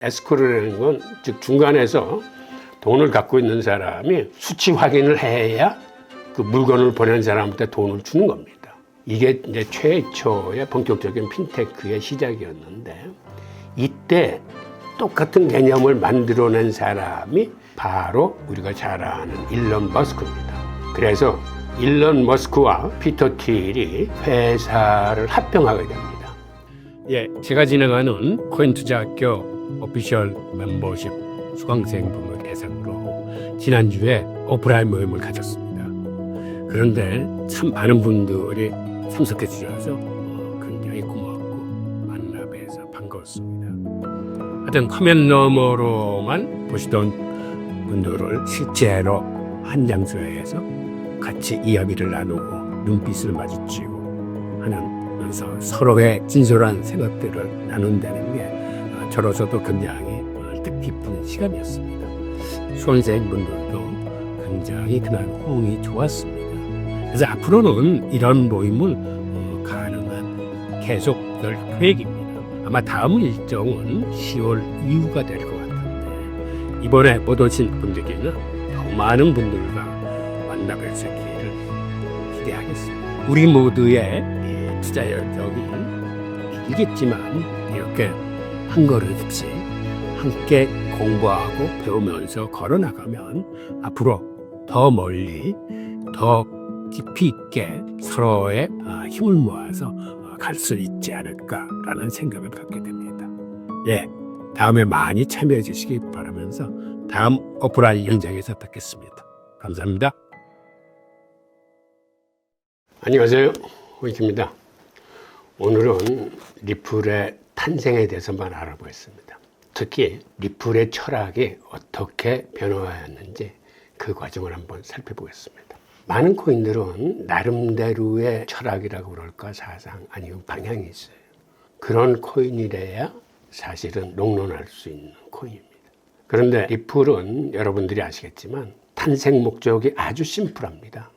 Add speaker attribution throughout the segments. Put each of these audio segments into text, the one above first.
Speaker 1: 에스코르라는 건 즉 중간에서 돈을 갖고 있는 사람이 수치 확인을 해야 그 물건을 보낸 사람한테 돈을 주는 겁니다. 이게 이제 최초의 본격적인 핀테크의 시작이었는데 이때 똑같은 개념을 만들어낸 사람이 바로 우리가 잘 아는 일론 머스크입니다. 그래서 일론 머스크와 피터 틸이 회사를 합병하게 됩니다. 예, 제가 진행하는 코인 투자 학교 오피셜 멤버십 수강생 분을 대상으로 지난주에 오프라인 모임을 가졌습니다. 그런데 참 많은 분들이 참석해 주셔서 어, 굉장히 고맙고 만나 뵈서 반가웠습니다. 하여튼 화면 너머로만 보시던 분들을 실제로 한 장소에서 같이 이야기를 나누고 눈빛을 마주치고 하면서 서로의 진솔한 생각들을 나눈다는 게 어, 저로서도 굉장히 어, 뜻깊은 시간이었습니다. 수강생분들도 굉장히 그날 호응이 좋았습니다. 그래서 앞으로는 이런 모임을 어, 가능한 계속 열 계획입니다. 아마 다음 일정은 10월 이후가 될 것 같은데 이번에 못 오신 분들께는 더 많은 분들과 만나뵐 수 있기를 기대하겠습니다. 우리 모두의 이 투자 여정이 길겠지만 이렇게 한 걸음씩 함께 공부하고 배우면서 걸어나가면 앞으로 더 멀리 더 깊이 있게 서로의 아, 힘을 모아서 갈 수 있지 않을까라는 생각을 갖게 됩니다. 예, 다음에 많이 참여해 주시기 바라면서 다음 오프라인 현장에서 뵙겠습니다. 감사합니다. 안녕하세요. 호이키입니다. 오늘은 리플의 탄생에 대해서만 알아보겠습니다. 특히 리플의 철학이 어떻게 변화하였는지 그 과정을 한번 살펴보겠습니다. 많은 코인들은 나름대로의 철학이라고 그럴까 사상 아니면 방향이 있어요. 그런 코인이래야 사실은 롱런할 수 있는 코인입니다. 그런데 리플은 여러분들이 아시겠지만 탄생 목적이 아주 심플합니다.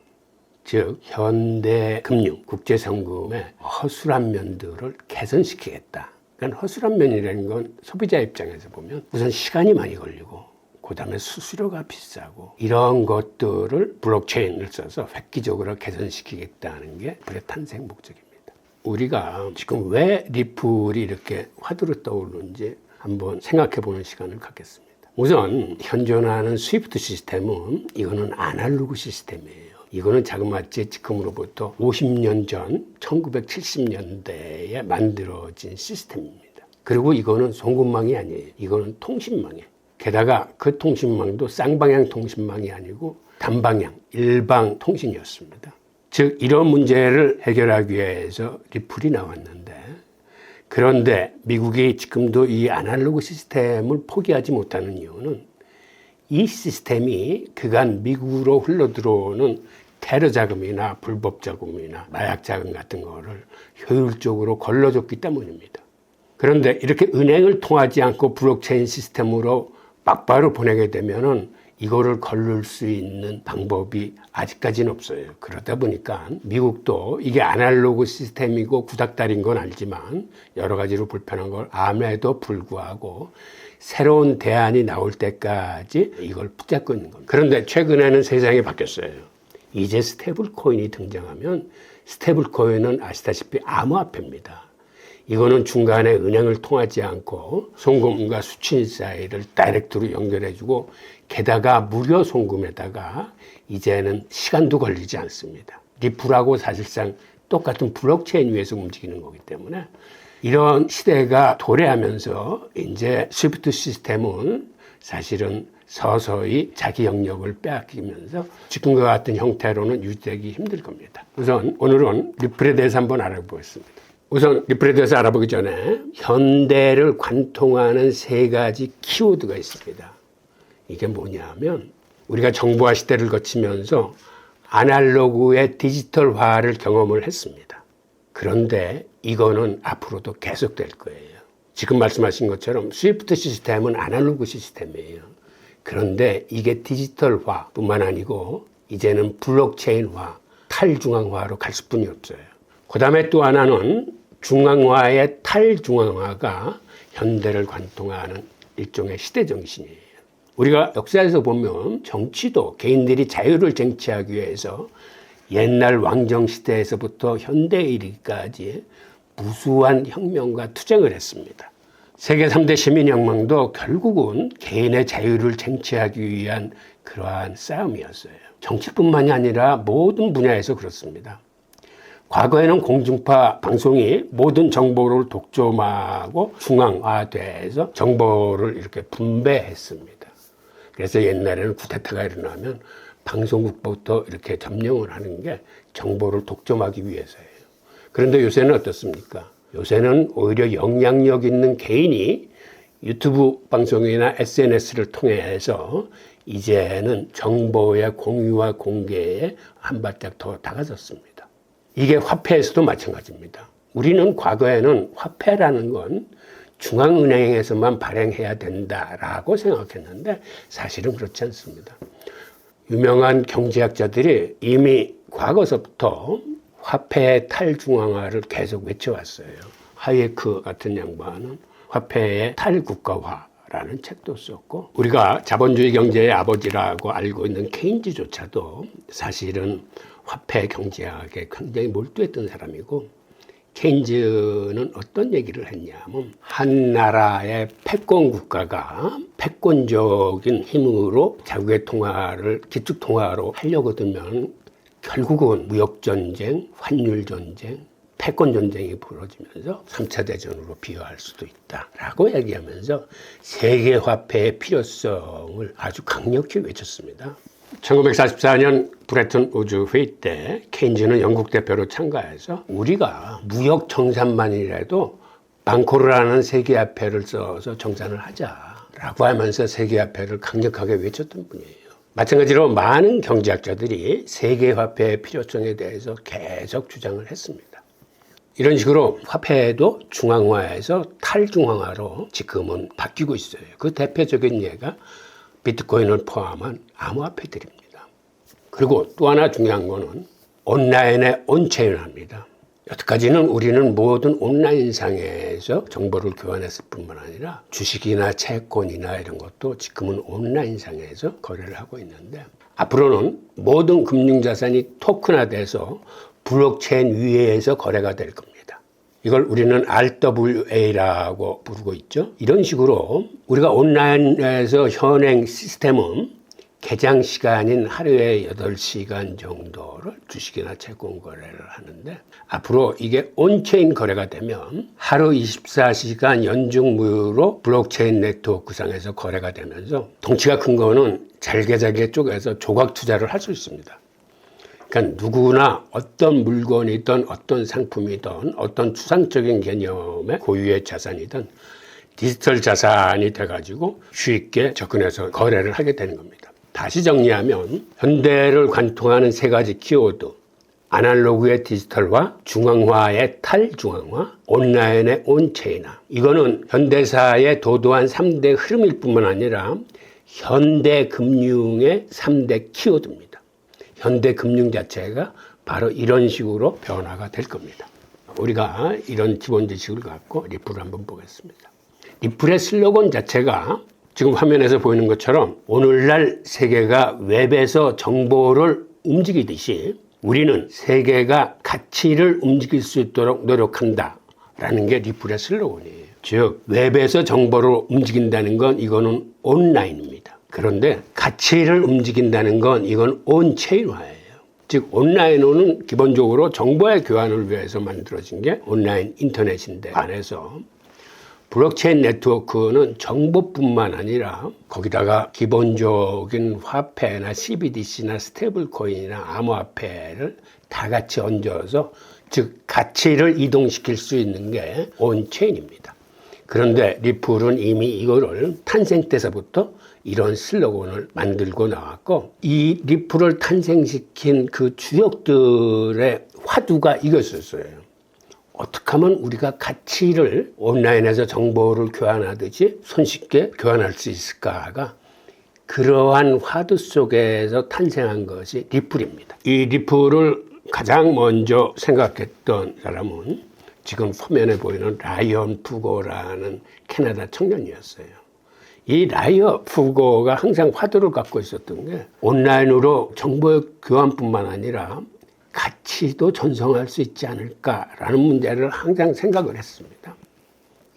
Speaker 1: 즉 현대 금융, 국제 상금의 허술한 면들을 개선시키겠다. 그러니까 허술한 면이라는 건 소비자 입장에서 보면 우선 시간이 많이 걸리고 그 다음에 수수료가 비싸고 이런 것들을 블록체인을 써서 획기적으로 개선시키겠다는 게 불의 탄생 목적입니다. 우리가 지금 왜 리플이 이렇게 화두로 떠오르는지 한번 생각해 보는 시간을 갖겠습니다. 우선 현존하는 스위프트 시스템은 이거는 아날로그 시스템이에요. 이거는 자그마치 지금으로부터 50년 전 1970년대에 만들어진 시스템입니다. 그리고 이거는 송금망이 아니에요. 이거는 통신망이에요. 게다가 그 통신망도 쌍방향 통신망이 아니고 단방향, 일방 통신이었습니다. 즉, 이런 문제를 해결하기 위해서 리플이 나왔는데, 그런데 미국이 지금도 이 아날로그 시스템을 포기하지 못하는 이유는 이 시스템이 그간 미국으로 흘러들어오는 테러 자금이나 불법 자금이나 마약 자금 같은 거를 효율적으로 걸러줬기 때문입니다. 그런데 이렇게 은행을 통하지 않고 블록체인 시스템으로 막바로 보내게 되면은 이거를 걸를 수 있는 방법이 아직까지는 없어요. 그러다 보니까 미국도 이게 아날로그 시스템이고 구닥다리인 건 알지만 여러 가지로 불편한 걸 암에도 불구하고 새로운 대안이 나올 때까지 이걸 붙잡고 있는 겁니다. 그런데 최근에는 세상이 바뀌었어요. 이제 스테이블 코인이 등장하면 스테이블 코인은 아시다시피 암호화폐입니다. 이거는 중간에 은행을 통하지 않고 송금과 수취인 사이를 다이렉트로 연결해주고 게다가 무료 송금에다가 이제는 시간도 걸리지 않습니다. 리플하고 사실상 똑같은 블록체인 위에서 움직이는 거기 때문에 이런 시대가 도래하면서 이제 스위프트 시스템은 사실은 서서히 자기 영역을 빼앗기면서 지금과 같은 형태로는 유지되기 힘들 겁니다. 우선 오늘은 리플에 대해서 한번 알아보겠습니다. 우선 리플에 대해서 알아보기 전에 현대를 관통하는 세 가지 키워드가 있습니다. 이게 뭐냐면 우리가 정보화 시대를 거치면서 아날로그의 디지털화를 경험을 했습니다. 그런데 이거는 앞으로도 계속될 거예요. 지금 말씀하신 것처럼 스위프트 시스템은 아날로그 시스템이에요. 그런데 이게 디지털화뿐만 아니고 이제는 블록체인화, 탈중앙화로 갈 수뿐이 없어요. 그 다음에 또 하나는 중앙화의 탈중앙화가 현대를 관통하는 일종의 시대 정신이에요. 우리가 역사에서 보면 정치도 개인들이 자유를 쟁취하기 위해서 옛날 왕정 시대에서부터 현대에 이르기까지 무수한 혁명과 투쟁을 했습니다. 세계 3대 시민혁명도 결국은 개인의 자유를 쟁취하기 위한 그러한 싸움이었어요. 정치뿐만이 아니라 모든 분야에서 그렇습니다. 과거에는 공중파 방송이 모든 정보를 독점하고 중앙화돼서 정보를 이렇게 분배했습니다. 그래서 옛날에는 쿠데타가 일어나면 방송국부터 이렇게 점령을 하는 게 정보를 독점하기 위해서예요. 그런데 요새는 어떻습니까? 요새는 오히려 영향력 있는 개인이 유튜브 방송이나 SNS를 통해서 이제는 정보의 공유와 공개에 한 발짝 더 다가섰습니다. 이게 화폐에서도 마찬가지입니다. 우리는 과거에는 화폐라는 건 중앙은행에서만 발행해야 된다라고 생각했는데 사실은 그렇지 않습니다. 유명한 경제학자들이 이미 과거서부터 화폐의 탈중앙화를 계속 외쳐왔어요. 하이에크 같은 양반은 화폐의 탈국가화라는 책도 썼고 우리가 자본주의 경제의 아버지라고 알고 있는 케인즈조차도 사실은 화폐 경제학에 굉장히 몰두했던 사람이고 케인즈는 어떤 얘기를 했냐면 한 나라의 패권 국가가 패권적인 힘으로 자국의 통화를 기축 통화로 하려고 들면 결국은 무역 전쟁, 환율 전쟁, 패권 전쟁이 벌어지면서 3차 대전으로 비유할 수도 있다라고 얘기하면서 세계 화폐의 필요성을 아주 강력히 외쳤습니다. 1944년 브레튼 우주 회의 때 케인즈는 영국 대표로 참가해서 우리가 무역 정산만이라도 방코르라는 세계화폐를 써서 정산을 하자라고 하면서 세계화폐를 강력하게 외쳤던 분이에요. 마찬가지로 많은 경제학자들이 세계 화폐의 필요성에 대해서 계속 주장을 했습니다. 이런 식으로 화폐도 중앙화에서 탈중앙화로 지금은 바뀌고 있어요. 그 대표적인 예가 비트코인을 포함한 암호화폐들입니다. 그리고 또 하나 중요한 거는 온라인의 온체인화입니다. 여태까지는 우리는 모든 온라인상에서 정보를 교환했을 뿐만 아니라 주식이나 채권이나 이런 것도 지금은 온라인상에서 거래를 하고 있는데 앞으로는 모든 금융자산이 토큰화돼서 블록체인 위에서 거래가 될 겁니다. 이걸 우리는 RWA라고 부르고 있죠. 이런 식으로 우리가 온라인에서 현행 시스템은 개장 시간인 하루에 8시간 정도를 주식이나 채권 거래를 하는데 앞으로 이게 온체인 거래가 되면 하루 24시간 연중 무휴로 블록체인 네트워크상에서 거래가 되면서 덩치가 큰 거는 잘게 잘게 쪼개서 조각 투자를 할 수 있습니다. 그러니까 누구나 어떤 물건이든 어떤 상품이든 어떤 추상적인 개념의 고유의 자산이든 디지털 자산이 돼가지고 쉽게 접근해서 거래를 하게 되는 겁니다. 다시 정리하면 현대를 관통하는 세 가지 키워드 아날로그의 디지털화, 중앙화의 탈중앙화, 온라인의 온체인화. 이거는 현대사의 도도한 3대 흐름일 뿐만 아니라 현대 금융의 3대 키워드입니다. 현대 금융 자체가 바로 이런 식으로 변화가 될 겁니다. 우리가 이런 기본 지식을 갖고 리플을 한번 보겠습니다. 리플의 슬로건 자체가 지금 화면에서 보이는 것처럼 오늘날 세계가 웹에서 정보를 움직이듯이 우리는 세계가 가치를 움직일 수 있도록 노력한다. 라는 게 리플의 슬로건이에요. 즉, 웹에서 정보를 움직인다는 건 이거는 온라인입니다. 그런데 가치를 움직인다는 건 이건 온체인화예요. 즉 온라인은 기본적으로 정보의 교환을 위해서 만들어진 게 온라인 인터넷인데 안에서 블록체인 네트워크는 정보뿐만 아니라 거기다가 기본적인 화폐나 CBDC나 스테이블 코인이나 암호화폐를 다 같이 얹어서 즉 가치를 이동시킬 수 있는 게 온체인입니다. 그런데 리플은 이미 이거를 탄생 때서부터 이런 슬로건을 만들고 나왔고 이 리플을 탄생시킨 그 주역들의 화두가 이것이었어요. 어떻게 하면 우리가 가치를 온라인에서 정보를 교환하듯이 손쉽게 교환할 수 있을까가 그러한 화두 속에서 탄생한 것이 리플입니다. 이 리플을 가장 먼저 생각했던 사람은 지금 화면에 보이는 라이언 푸고라는 캐나다 청년이었어요. 이 라이어 푸고가 항상 화두를 갖고 있었던 게 온라인으로 정보 교환뿐만 아니라 가치도 전송할 수 있지 않을까라는 문제를 항상 생각을 했습니다.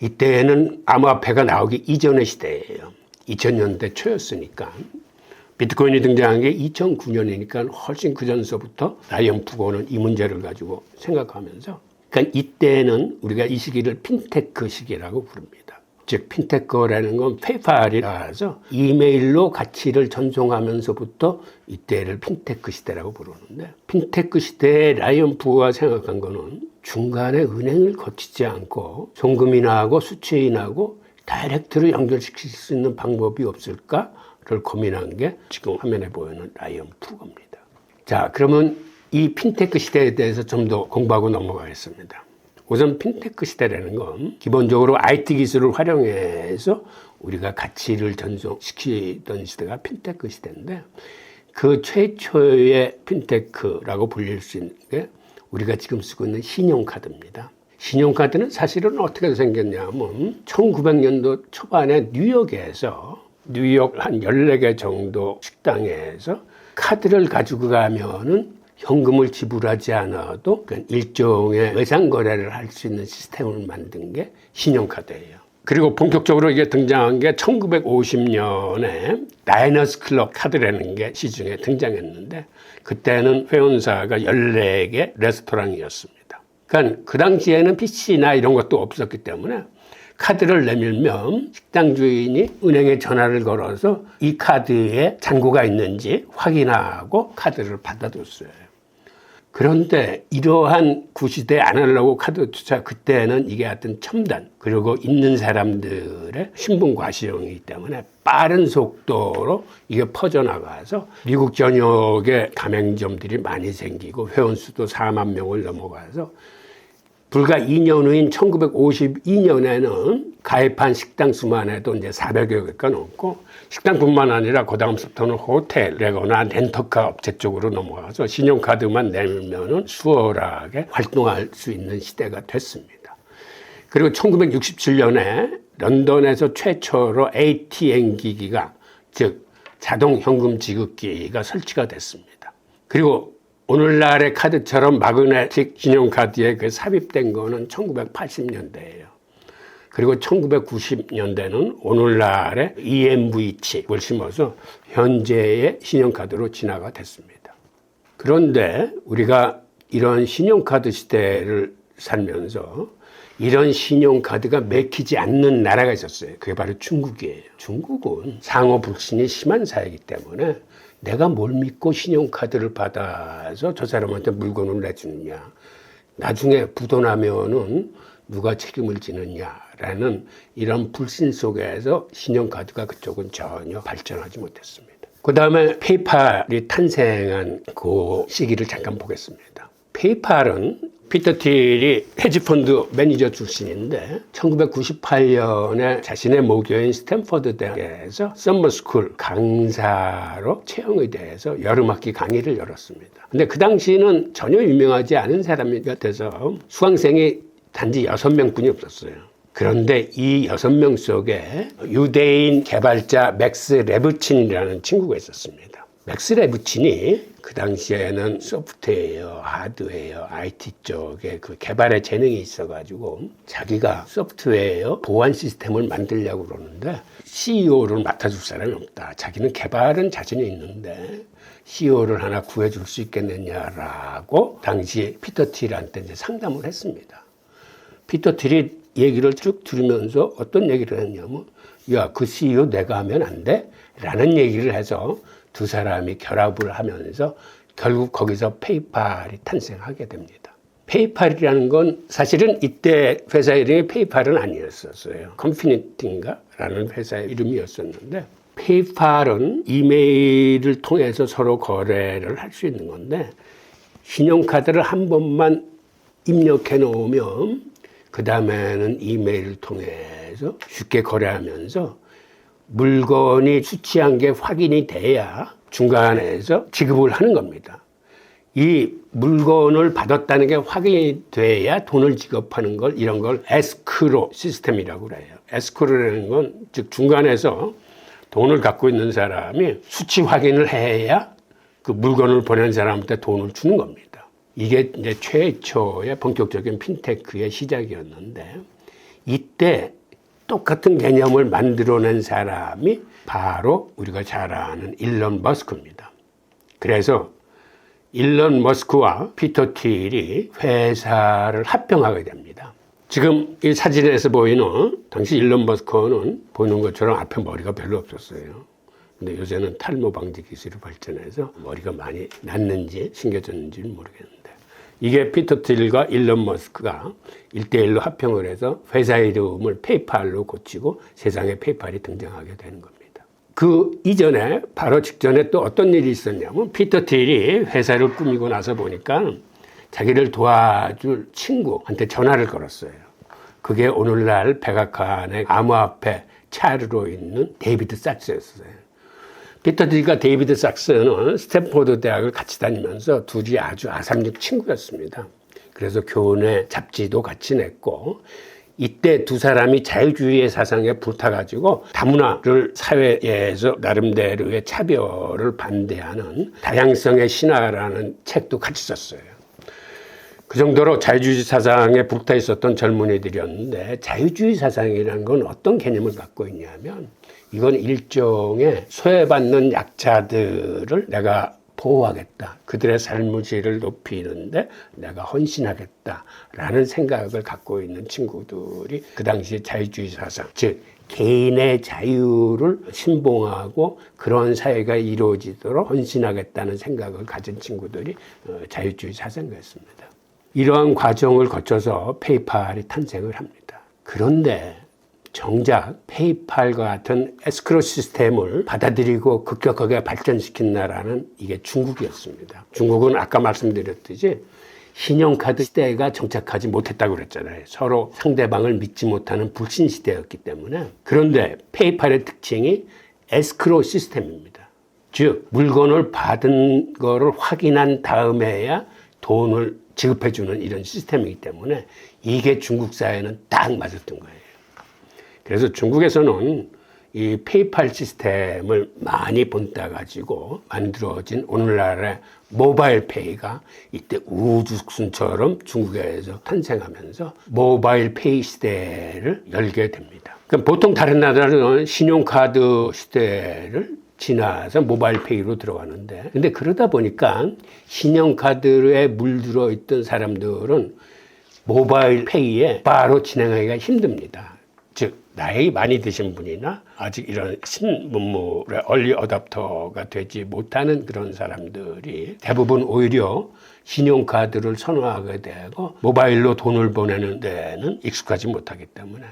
Speaker 1: 이때는 암호화폐가 나오기 이전의 시대예요. 2000년대 초였으니까. 비트코인이 등장한 게 2009년이니까 훨씬 그 전서부터 라이언 푸고는 이 문제를 가지고 생각하면서 그러니까 이때는 우리가 이 시기를 핀테크 시기라고 부릅니다. 즉 핀테크라는 건 페이팔이라 서 이메일로 가치를 전송하면서부터 이때를 핀테크 시대라고 부르는데 핀테크 시대에 라이언 푸고가 생각한 거는 중간에 은행을 거치지 않고 송금인하고 수취인하고 다이렉트로 연결시킬 수 있는 방법이 없을까를 고민한 게 지금 화면에 보이는 라이언 푸고입니다. 자, 그러면 이 핀테크 시대에 대해서 좀 더 공부하고 넘어가겠습니다. 우선 핀테크 시대라는 건 기본적으로 IT 기술을 활용해서 우리가 가치를 전송시키던 시대가 핀테크 시대인데 그 최초의 핀테크라고 불릴 수 있는 게 우리가 지금 쓰고 있는 신용카드입니다. 신용카드는 사실은 어떻게 생겼냐면 1900년도 초반에 뉴욕에서 뉴욕 한 14개 정도 식당에서 카드를 가지고 가면은 현금을 지불하지 않아도 그 일종의 외상 거래를 할 수 있는 시스템을 만든 게 신용카드예요. 그리고 본격적으로 이게 등장한 게 1950년에 다이너스 클럽 카드라는 게 시중에 등장했는데 그때는 회원사가 14개 레스토랑이었습니다. 그러니까 그 당시에는 PC나 이런 것도 없었기 때문에 카드를 내밀면 식당 주인이 은행에 전화를 걸어서 이 카드에 잔고가 있는지 확인하고 카드를 받아줬어요. 그런데 이러한 구시대 아날로그 카드 투자 그때는 이게 하여튼 첨단 그리고 있는 사람들의 신분 과시형이기 때문에 빠른 속도로 이게 퍼져나가서 미국 전역에 가맹점들이 많이 생기고 회원 수도 4만 명을 넘어가서 불과 2년 후인 1952년에는 가입한 식당 수만 해도 이제 400여 개가 넘고 식당뿐만 아니라 그 다음부터는 호텔이거나 렌터카 업체 쪽으로 넘어가서 신용카드만 내면은 수월하게 활동할 수 있는 시대가 됐습니다. 그리고 1967년에 런던에서 최초로 ATM 기기가 즉 자동 현금 지급기가 설치가 됐습니다. 그리고 오늘날의 카드처럼 마그네틱 신용카드에 그 삽입된 거는 1980년대예요. 그리고 1990년대는 오늘날의 EMV 칩을 심어서 현재의 신용카드로 진화가 됐습니다. 그런데 우리가 이런 신용카드 시대를 살면서 이런 신용카드가 맥히지 않는 나라가 있었어요. 그게 바로 중국이에요. 중국은 상호 불신이 심한 사회이기 때문에 내가 뭘 믿고 신용카드를 받아서 저 사람한테 물건을 내주느냐. 나중에 부도나면은 누가 책임을 지느냐라는 이런 불신 속에서 신용카드가 그쪽은 전혀 발전하지 못했습니다. 그 다음에 페이팔이 탄생한 그 시기를 잠깐 보겠습니다. 페이팔은 피터 틸이 헤지펀드 매니저 출신인데 1998년에 자신의 모교인 스탠퍼드 대학에서 썸머스쿨 강사로 채용이 돼서 여름학기 강의를 열었습니다. 근데 그 당시는 전혀 유명하지 않은 사람이 같아서 수강생이 단지 여섯 명뿐이 없었어요. 그런데 이 여섯 명 속에 유대인 개발자 맥스 레브친이라는 친구가 있었습니다. 맥스 레브친이 그 당시에는 소프트웨어, 하드웨어, IT 쪽에 그 개발에 재능이 있어가지고 자기가 소프트웨어 보안 시스템을 만들려고 그러는데 CEO를 맡아줄 사람이 없다. 자기는 개발은 자신이 있는데 CEO를 하나 구해줄 수 있겠느냐라고 당시 피터 틸한테 이제 상담을 했습니다. 피터 틸이 얘기를 쭉 들으면서 어떤 얘기를 했냐면 야, 그 CEO 내가 하면 안 돼? 라는 얘기를 해서 두 사람이 결합을 하면서 결국 거기서 페이팔이 탄생하게 됩니다. 페이팔이라는 건 사실은 이때 회사 이름이 페이팔은 아니었었어요. 컴피니티인가? 라는 회사의 이름이었었는데 페이팔은 이메일을 통해서 서로 거래를 할 수 있는 건데 신용카드를 한 번만 입력해 놓으면 그 다음에는 이메일을 통해서 쉽게 거래하면서 물건이 수치한 게 확인이 돼야 중간에서 지급을 하는 겁니다. 이 물건을 받았다는 게 확인이 돼야 돈을 지급하는 걸 이런 걸 에스크로 시스템이라고 그래요. 에스크로라는 건 즉 중간에서 돈을 갖고 있는 사람이 수치 확인을 해야 그 물건을 보낸 사람한테 돈을 주는 겁니다. 이게 이제 최초의 본격적인 핀테크의 시작이었는데 이때 똑같은 개념을 만들어낸 사람이 바로 우리가 잘 아는 일론 머스크입니다. 그래서 일론 머스크와 피터 틸이 회사를 합병하게 됩니다. 지금 이 사진에서 보이는 당시 일론 머스크는 보이는 것처럼 앞에 머리가 별로 없었어요. 근데 요새는 탈모 방지 기술이 발전해서 머리가 많이 났는지 신겨졌는지는 모르겠는데 이게 피터 틸과 일론 머스크가 일대일로 합병을 해서 회사 이름을 페이팔로 고치고 세상에 페이팔이 등장하게 되는 겁니다. 그 이전에 바로 직전에 또 어떤 일이 있었냐면 피터 틸이 회사를 꾸미고 나서 보니까 자기를 도와줄 친구한테 전화를 걸었어요. 그게 오늘날 백악관의 암호화폐 차르로 있는 데이비드 삭스였어요. 피터 딜과 데이비드 삭스는 스탠포드 대학을 같이 다니면서 둘이 아주 아삼육 친구였습니다. 그래서 교내 잡지도 같이 냈고 이때 두 사람이 자유주의의 사상에 불타가지고 다문화를 사회에서 나름대로의 차별을 반대하는 다양성의 신화라는 책도 같이 썼어요. 그 정도로 자유주의 사상에 불타 있었던 젊은이들이었는데 자유주의 사상이라는 건 어떤 개념을 갖고 있냐면 이건 일종의 소외받는 약자들을 내가 보호하겠다. 그들의 삶의 질을 높이는데 내가 헌신하겠다 라는 생각을 갖고 있는 친구들이 그 당시에 자유주의 사상, 즉 개인의 자유를 신봉하고 그런 사회가 이루어지도록 헌신하겠다는 생각을 가진 친구들이 어, 자유주의 사상가였습니다. 이러한 과정을 거쳐서 페이팔이 탄생을 합니다. 그런데 정작 페이팔과 같은 에스크로 시스템을 받아들이고 급격하게 발전시킨 나라는 이게 중국이었습니다. 중국은 아까 말씀드렸듯이 신용카드 시대가 정착하지 못했다고 그랬잖아요. 서로 상대방을 믿지 못하는 불신 시대였기 때문에. 그런데 페이팔의 특징이 에스크로 시스템입니다. 즉, 물건을 받은 거를 확인한 다음에야 돈을 지급해주는 이런 시스템이기 때문에 이게 중국 사회는 딱 맞았던 거예요. 그래서 중국에서는 이 페이팔 시스템을 많이 본따 가지고 만들어진 오늘날의 모바일 페이가 이때 우주순처럼 중국에서 탄생하면서 모바일 페이 시대를 열게 됩니다. 그럼 보통 다른 나라는 신용카드 시대를 지나서 모바일 페이로 들어가는데 근데 그러다 보니까 신용카드에 물들어 있던 사람들은 모바일 페이에 바로 진행하기가 힘듭니다. 즉 나이 많이 드신 분이나 아직 이런 신문물의 얼리 어답터가 되지 못하는 그런 사람들이 대부분 오히려 신용카드를 선호하게 되고 모바일로 돈을 보내는 데는 익숙하지 못하기 때문에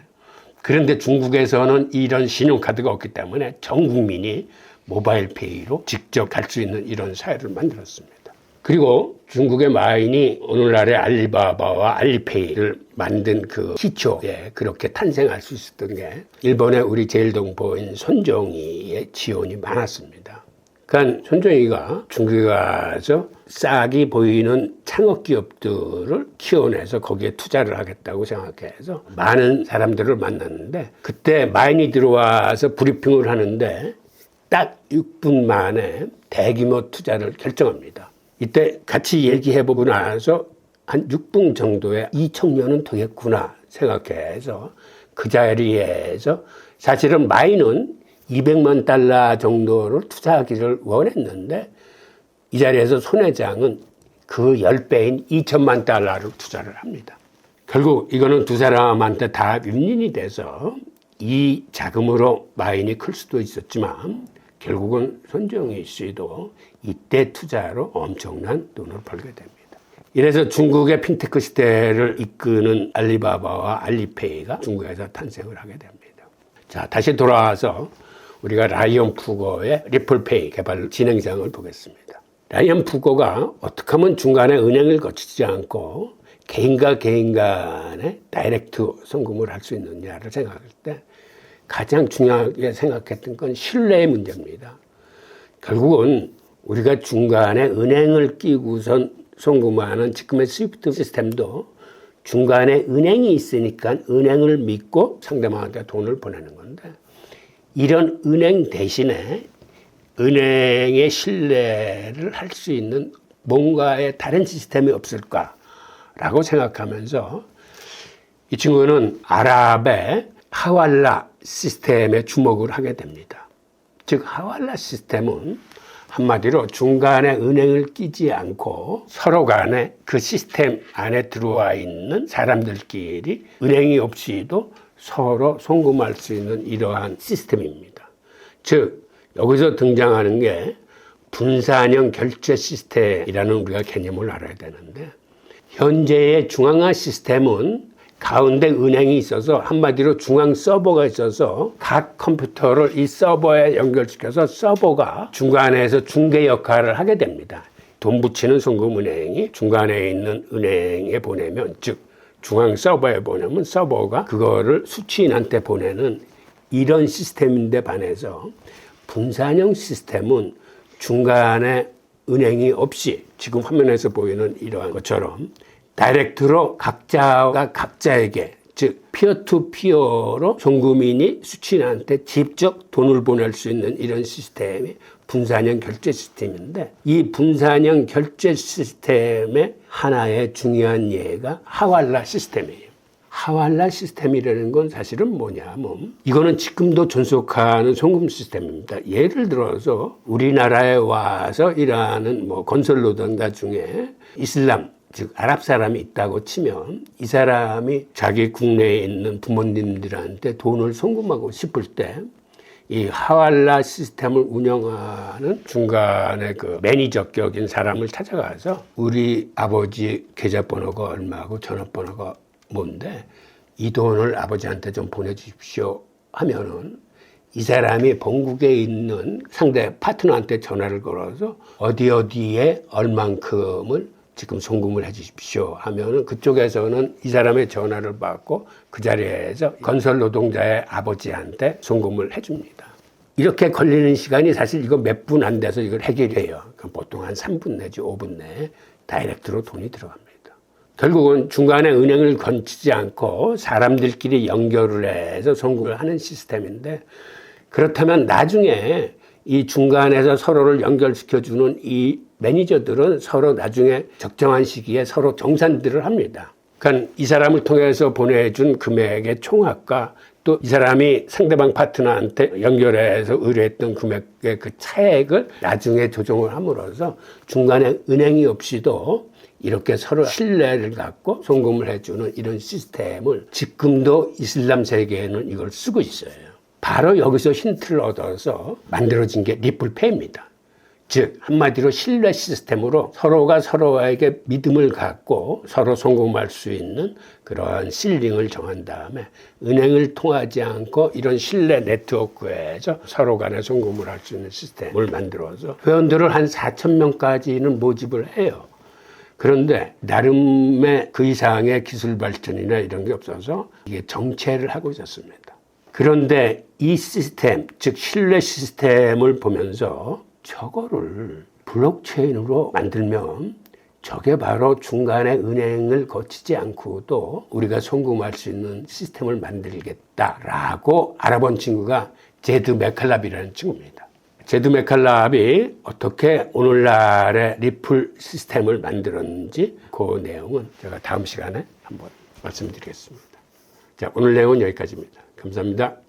Speaker 1: 그런데 중국에서는 이런 신용카드가 없기 때문에 전 국민이 모바일 페이로 직접 갈 수 있는 이런 사회를 만들었습니다. 그리고 중국의 마인이 오늘날의 알리바바와 알리페이를 만든 그 기초에 그렇게 탄생할 수 있었던 게 일본의 우리 제일 동포인 손정희의 지원이 많았습니다. 그러니까 손정희가 중국에 가서 싹이 보이는 창업 기업들을 키워내서 거기에 투자를 하겠다고 생각해서 많은 사람들을 만났는데 그때 마인이 들어와서 브리핑을 하는데 딱 6분 만에 대규모 투자를 결정합니다. 이때 같이 얘기해 보고 나서 한 6분 정도의 2청년은 되겠구나 생각해서 그 자리에서 사실은 마이는 200만 달러 정도를 투자하기를 원했는데 이 자리에서 손 회장은 그 10배인 2천만 달러를 투자를 합니다. 결국 이거는 두 사람한테 다 윈윈이 돼서 이 자금으로 마인이 클 수도 있었지만 결국은 손정희 씨도 이때 투자로 엄청난 돈을 벌게 됩니다. 이래서 중국의 핀테크 시대를 이끄는 알리바바와 알리페이가 중국에서 탄생을 하게 됩니다. 자, 다시 돌아와서 우리가 라이언 푸거의 리플페이 개발 진행상을 보겠습니다. 라이언 푸거가 어떻게 하면 중간에 은행을 거치지 않고 개인과 개인 간의 다이렉트 송금을 할 수 있느냐를 생각할 때 가장 중요하게 생각했던 건 신뢰의 문제입니다. 결국은 우리가 중간에 은행을 끼고선 송금하는 지금의 스위프트 시스템도 중간에 은행이 있으니까 은행을 믿고 상대방한테 돈을 보내는 건데 이런 은행 대신에 은행의 신뢰를 할 수 있는 뭔가의 다른 시스템이 없을까라고 생각하면서 이 친구는 아랍의 하왈라 시스템에 주목을 하게 됩니다. 즉 하왈라 시스템은 한마디로 중간에 은행을 끼지 않고 서로 간에 그 시스템 안에 들어와 있는 사람들끼리 은행이 없이도 서로 송금할 수 있는 이러한 시스템입니다. 즉 여기서 등장하는 게 분산형 결제 시스템이라는 우리가 개념을 알아야 되는데 현재의 중앙화 시스템은 가운데 은행이 있어서 한마디로 중앙 서버가 있어서 각 컴퓨터를 이 서버에 연결시켜서 서버가 중간에서 중개 역할을 하게 됩니다. 돈 붙이는 송금은행이 중간에 있는 은행에 보내면 즉 중앙 서버에 보내면 서버가 그거를 수취인한테 보내는 이런 시스템인데 반해서 분산형 시스템은 중간에 은행이 없이 지금 화면에서 보이는 이러한 것처럼 다이렉트로 각자가 각자에게 즉 피어투피어로 송금인이 수취인한테 직접 돈을 보낼 수 있는 이런 시스템이 분산형 결제 시스템인데 이 분산형 결제 시스템의 하나의 중요한 예가 하왈라 시스템이에요. 하왈라 시스템이라는 건 사실은 뭐냐면 이거는 지금도 존속하는 송금 시스템입니다. 예를 들어서 우리나라에 와서 일하는 뭐 건설 노동자 중에 이슬람 즉 아랍 사람이 있다고 치면 이 사람이 자기 국내에 있는 부모님들한테 돈을 송금하고 싶을 때 이 하왈라 시스템을 운영하는 중간에 그 매니저격인 사람을 찾아가서 우리 아버지 계좌번호가 얼마고 전화번호가 뭔데 이 돈을 아버지한테 좀 보내주십시오 하면은 이 사람이 본국에 있는 상대 파트너한테 전화를 걸어서 어디 어디에 얼만큼을 지금 송금을 해 주십시오 하면은 그쪽에서는 이 사람의 전화를 받고 그 자리에서 건설 노동자의 아버지한테 송금을 해 줍니다. 이렇게 걸리는 시간이 사실 이거 몇 분 안 돼서 이걸 해결해요. 보통 한 3분 내지 5분 내에 다이렉트로 돈이 들어갑니다. 결국은 중간에 은행을 건치지 않고 사람들끼리 연결을 해서 송금을 하는 시스템인데 그렇다면 나중에 이 중간에서 서로를 연결시켜주는 이 매니저들은 서로 나중에 적정한 시기에 서로 정산들을 합니다. 그러니까 이 사람을 통해서 보내준 금액의 총합과 또 이 사람이 상대방 파트너한테 연결해서 의뢰했던 금액의 그 차액을 나중에 조정을 함으로써 중간에 은행이 없이도 이렇게 서로 신뢰를 갖고 송금을 해주는 이런 시스템을 지금도 이슬람 세계에는 이걸 쓰고 있어요. 바로 여기서 힌트를 얻어서 만들어진 게 리플페이입니다. 즉 한마디로 신뢰 시스템으로 서로가 서로에게 믿음을 갖고 서로 송금할 수 있는 그러한 실링을 정한 다음에 은행을 통하지 않고 이런 신뢰 네트워크에서 서로 간에 송금을 할 수 있는 시스템을 만들어서 회원들을 한 4천 명까지는 모집을 해요. 그런데 나름의 그 이상의 기술 발전이나 이런 게 없어서 이게 정체를 하고 있었습니다. 그런데 이 시스템, 즉 신뢰 시스템을 보면서 저거를 블록체인으로 만들면 저게 바로 중간에 은행을 거치지 않고도 우리가 송금할 수 있는 시스템을 만들겠다라고 알아본 친구가 제드 메칼랍이라는 친구입니다. 제드 메칼랍이 어떻게 오늘날의 리플 시스템을 만들었는지 그 내용은 제가 다음 시간에 한번 말씀드리겠습니다. 자, 오늘 내용은 여기까지입니다. 감사합니다.